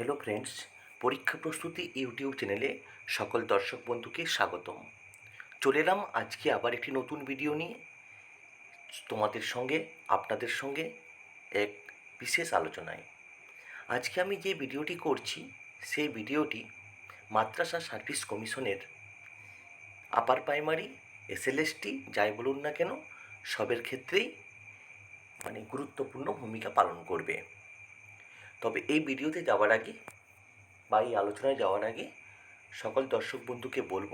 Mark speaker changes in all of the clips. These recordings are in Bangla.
Speaker 1: হ্যালো ফ্রেন্ডস, পরীক্ষা প্রস্তুতি ইউটিউব চ্যানেলে সকল দর্শক বন্ধুকে স্বাগতম। চলে এলাম আজকে আবার একটি নতুন ভিডিও নিয়ে। তোমাদের সঙ্গে, আপনাদের সঙ্গে এক বিশেষ আলোচনায়। আজকে আমি যে ভিডিওটি করছি, সেই ভিডিওটি মাদ্রাসা সার্ভিস কমিশনের আপার প্রাইমারি, এসএলএসটি, যাই বলুন না কেন, সবের ক্ষেত্রেই মানে গুরুত্বপূর্ণ ভূমিকা পালন করবে। তবে এই ভিডিওতে যাওয়ার আগে বা এই আলোচনায় যাওয়ার আগে সকল দর্শক বন্ধুকে বলব,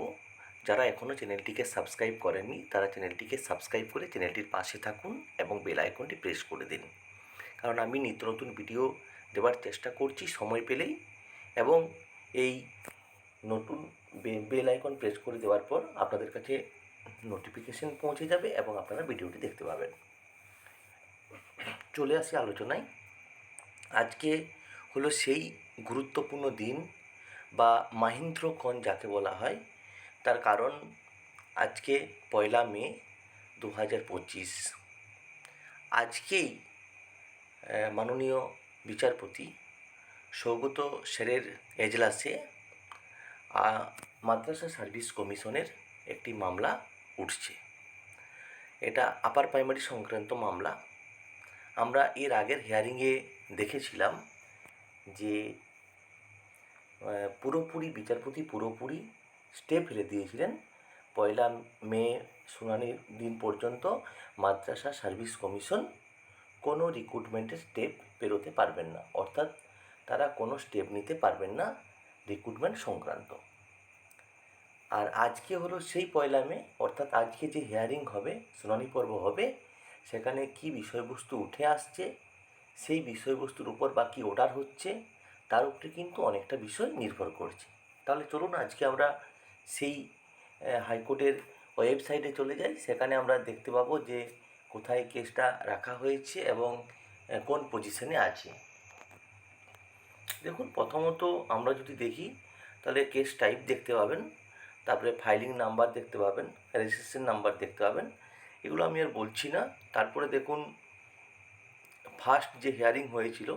Speaker 1: যারা এখনও চ্যানেলটিকে সাবস্ক্রাইব করেননি, তারা চ্যানেলটিকে সাবস্ক্রাইব করে চ্যানেলটির পাশে থাকুন এবং বেল আইকনটি প্রেস করে দিন। কারণ আমি নিত্য নতুন ভিডিও দেওয়ার চেষ্টা করছি সময় পেলেই এবং এই নতুন বেল আইকন প্রেস করে দেওয়ার পর আপনাদের কাছে নোটিফিকেশন পৌঁছে যাবে এবং আপনারা ভিডিওটি দেখতে পাবেন। চলে আসি আলোচনায়। আজকে হলো সেই গুরুত্বপূর্ণ দিন বা মাহিন্দ্রক্ষণ যাকে বলা হয়, তার কারণ আজকে পয়লা মে দু হাজার পঁচিশ। আজকেই মাননীয় বিচারপতি সৌগত সেরের এজলাসে মাদ্রাসা সার্ভিস কমিশনের একটি মামলা উঠছে। এটা আপার প্রাইমারি সংক্রান্ত মামলা। আমরা এর আগের হিয়ারিংয়ে দেখেছিলাম যে পুরোপুরি বিচারপতি পুরোপুরি স্টে ফেলে দিয়েছিলেন। পয়লা মে শুনানির দিন পর্যন্ত মাদ্রাসা সার্ভিস কমিশন কোনো রিক্রুটমেন্টের স্টেপ পেরোতে পারবেন না। অর্থাৎ তারা কোনো স্টেপ নিতে পারবেন না রিক্রুটমেন্ট সংক্রান্ত। আর আজকে হলো সেই পয়লা মে, অর্থাৎ আজকে যে হিয়ারিং হবে, শুনানি পর্ব হবে, সেখানে কি বিষয়বস্তু উঠে আসছে সেই বিষয়বস্তুর উপর বা কী অর্ডার হচ্ছে, তার উপরে কিন্তু অনেকটা বিষয় নির্ভর করছে। তাহলে চলুন আজকে আমরা সেই হাইকোর্টের ওয়েবসাইটে চলে যাই। সেখানে আমরা দেখতে পাবো যে কোথায় কেসটা রাখা হয়েছে এবং কোন পজিশনে আছে। দেখুন, প্রথমত আমরা যদি দেখি, তাহলে কেস টাইপ দেখতে পাবেন, তারপরে ফাইলিং নাম্বার দেখতে পাবেন রেজিস্ট্রেশন নাম্বার দেখতে পাবেন। এগুলো আমি আর বলছি না। তারপরে দেখুন ফার্স্ট যে হিয়ারিং হয়েছিল,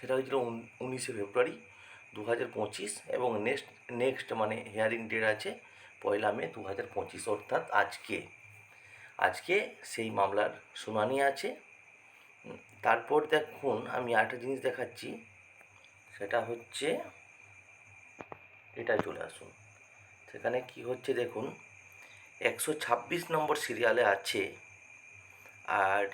Speaker 1: সেটা হয়েছিল উন- উনিশে ফেব্রুয়ারি দু হাজার পঁচিশ এবং নেক্সট নেক্সট মানে হিয়ারিং ডেট আছে পয়লা মে দু হাজার পঁচিশ, অর্থাৎ আজকে। আজকে সেই মামলার শুনানি আছে। তারপর দেখুন, আমি আরেকটা জিনিস দেখাচ্ছি। সেটা হচ্ছে এটা চলে আসুন। সেখানে কি হচ্ছে দেখুন, একশো ছাব্বিশ নম্বর সিরিয়ালে আছে, আর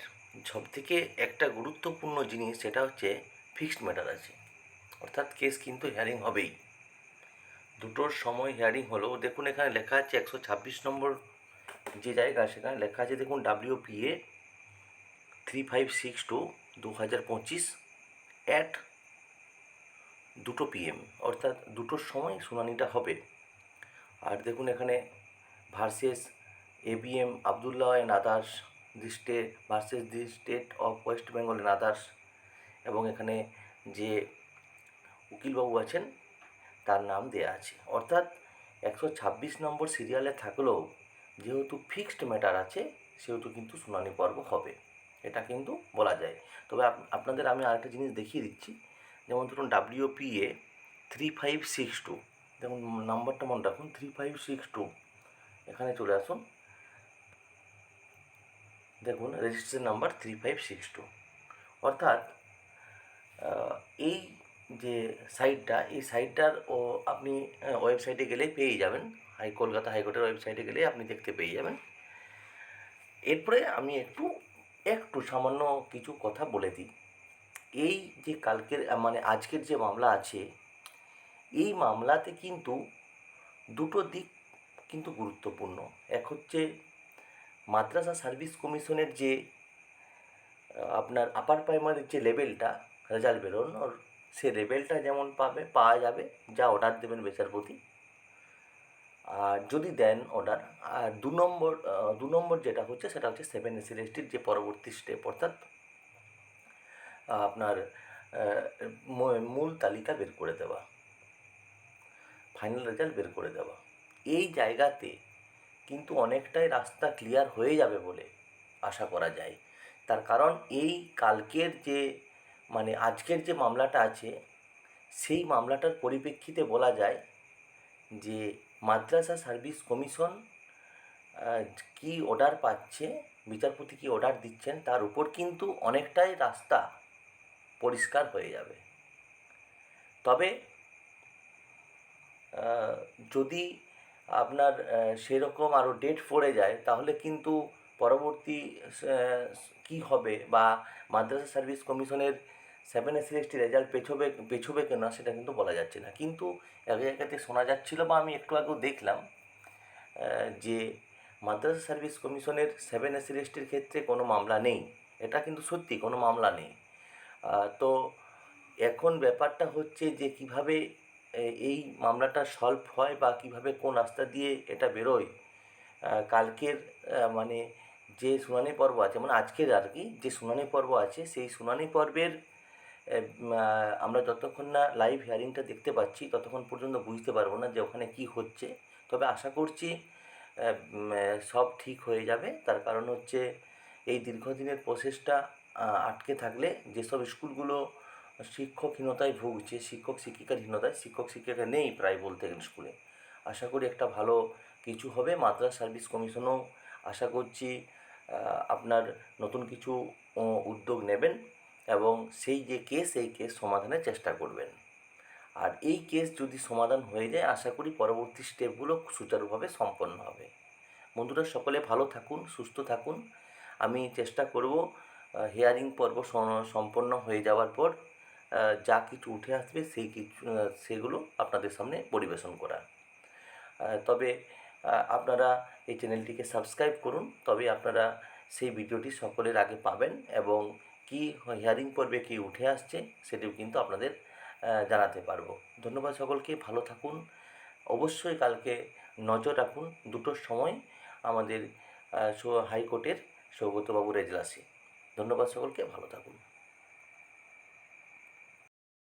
Speaker 1: সবথেকে একটা গুরুত্বপূর্ণ জিনিস সেটা হচ্ছে ফিক্সড ম্যাটার আছে। অর্থাৎ কেস কিন্তু হিয়ারিং হবেই। দুটোর সময় হিয়ারিং হলো দেখুন এখানে লেখা আছে একশো ছাব্বিশ নম্বর যে জায়গা, সেখানে লেখা আছে দেখুন WPA three five six two দু হাজার পঁচিশ অ্যাট দুটো পিএম অর্থাৎ দুটোর সময় শুনানিটা হবে। আর দেখুন এখানে versus ABM Abdullah and others the state versus the state of West Bengal and others এবং এখানে যে উকিলবাবু আছেন, তার নাম দেয়া আছে। অর্থাৎ একশো ছাব্বিশ নম্বর সিরিয়ালে থাকলেও যেহেতু ফিক্সড ম্যাটার আছে, সেহেতু কিন্তু শুনানি পর্ব হবে। এটা কিন্তু বলা যায়। তবে আপ- আপনাদের আমি আরেকটা জিনিস দেখিয়ে দিচ্ছি। যেমন ধরুন WPA three five six two যেমন নাম্বারটা মনে রাখুন, থ্রি ফাইভ সিক্স টু। এখানে চলে আসুন। দেখুন registration number three five six two অর্থাৎ এই যে সাইটটা এই সাইটটার ও আপনি ওয়েবসাইটে গেলেই পেয়ে যাবেন। হাই, কলকাতা হাইকোর্টের ওয়েবসাইটে গেলে আপনি দেখতে পেয়ে যাবেন। এরপরে আমি একটু একটু সামান্য কিছু কথা বলে দিই। এই যে কালকের মানে আজকের যে মামলা আছে, এই মামলাতে কিন্তু দুটো দিক কিন্তু গুরুত্বপূর্ণ। এক হচ্ছে মাদ্রাসা সার্ভিস কমিশনের যে আপনার আপার প্রাইমারির যে লেভেলটা রেজাল্ট বেরোনোর, সে লেভেলটা যেমন পাবে, পাওয়া যাবে, যা অর্ডার দেবেন বিচারপতি। আর যদি দেন অর্ডার আর দু নম্বর দু নম্বর যেটা হচ্ছে, সেটা হচ্ছে সেভেন এসএলএসটির যে পরবর্তী স্টেপ অর্থাৎ আপনার মূল তালিকা বের করে দেওয়া ফাইনাল রেজাল্ট বের করে দেওয়া। এই জায়গাতে কিন্তু অনেকটাই রাস্তা ক্লিয়ার হয়ে যাবে বলে আশা করা যায়। তার কারণ এই কালকের যে মানে আজকের যে মামলাটা আছে, সেই মামলাটার পরিপ্রেক্ষিতে বলা যায় যে মাদ্রাসা সার্ভিস কমিশন কি অর্ডার পাচ্ছে, বিচারপতি কি অর্ডার দিচ্ছেন, তার উপর কিন্তু অনেকটাই রাস্তা পরিষ্কার হয়ে যাবে। তবে যদি আপনার সেরকম আরও ডেট পড়ে যায়, তাহলে কিন্তু পরবর্তী কী হবে? বা মাদ্রাসা সার্ভিস কমিশনের সেভেন এস এসটি রেজাল্ট পেছবে পেছবে কিনা সেটা কিন্তু বলা যাচ্ছে না। কিন্তু এক জায়গাতে শোনা যাচ্ছিল বা আমি একটু আগেও দেখলাম যে মাদ্রাসা সার্ভিস কমিশনের সেভেন এস এসটির ক্ষেত্রে কোনো মামলা নেই। এটা কিন্তু সত্যি, কোনো মামলা নেই। তো এখন ব্যাপারটা হচ্ছে যে কীভাবে এই মামলাটা সলভ হয় বা কীভাবে কোন রাস্তা দিয়ে এটা বেরোয় কালকের মানে যে শুনানি পর্ব আছে মানে আজকের আর কি, যে শুনানি পর্ব আছে, সেই শুনানি পর্বের আমরা যতক্ষণ না লাইভ হিয়ারিংটা দেখতে পাচ্ছি, ততক্ষণ পর্যন্ত বুঝতে পারব না যে ওখানে কী হচ্ছে। তবে আশা করছি সব ঠিক হয়ে যাবে। তার কারণ হচ্ছে, এই দীর্ঘদিনের প্রসেসটা আটকে থাকলে, যেসব স্কুলগুলো শিক্ষকহীনতায় ভুগছে, শিক্ষক শিক্ষিকার হীনতায় শিক্ষক শিক্ষিকা নেই প্রায় বলতে গেলে স্কুলে। আশা করি একটা ভালো কিছু হবে, মাদ্রাস সার্ভিস কমিশনও আশা করছি আপনার নতুন কিছু উদ্যোগ নেবেন এবং সেই যে কেস, এই কেস সমাধানের চেষ্টা করবেন। আর এই কেস যদি সমাধান হয়ে যায়, আশা করি পরবর্তী স্টেপগুলো সুচারুভাবে সম্পন্ন হবে। বন্ধুরা, সকলে ভালো থাকুন, সুস্থ থাকুন। আমি চেষ্টা করব হিয়ারিং পর্ব সম্পন্ন হয়ে যাওয়ার পর যা কিছু উঠে আসবে সেই কিছু সেগুলো আপনাদের সামনে পরিবেশন করা। তবে আপনারা এই চ্যানেলটিকে সাবস্ক্রাইব করুন, তবে আপনারা সেই ভিডিওটি সকলের আগে পাবেন এবং কি হিয়ারিং পর্বে কি উঠে আসছে সেটিও কিন্তু আপনাদের জানাতে পারব। ধন্যবাদ সকলকে, ভালো থাকুন। অবশ্যই কালকে নজর রাখুন, দুটোর সময় আমাদের হাইকোর্টের সৌগতবাবুর এজলাসে ধন্যবাদ সকলকে, ভালো থাকুন।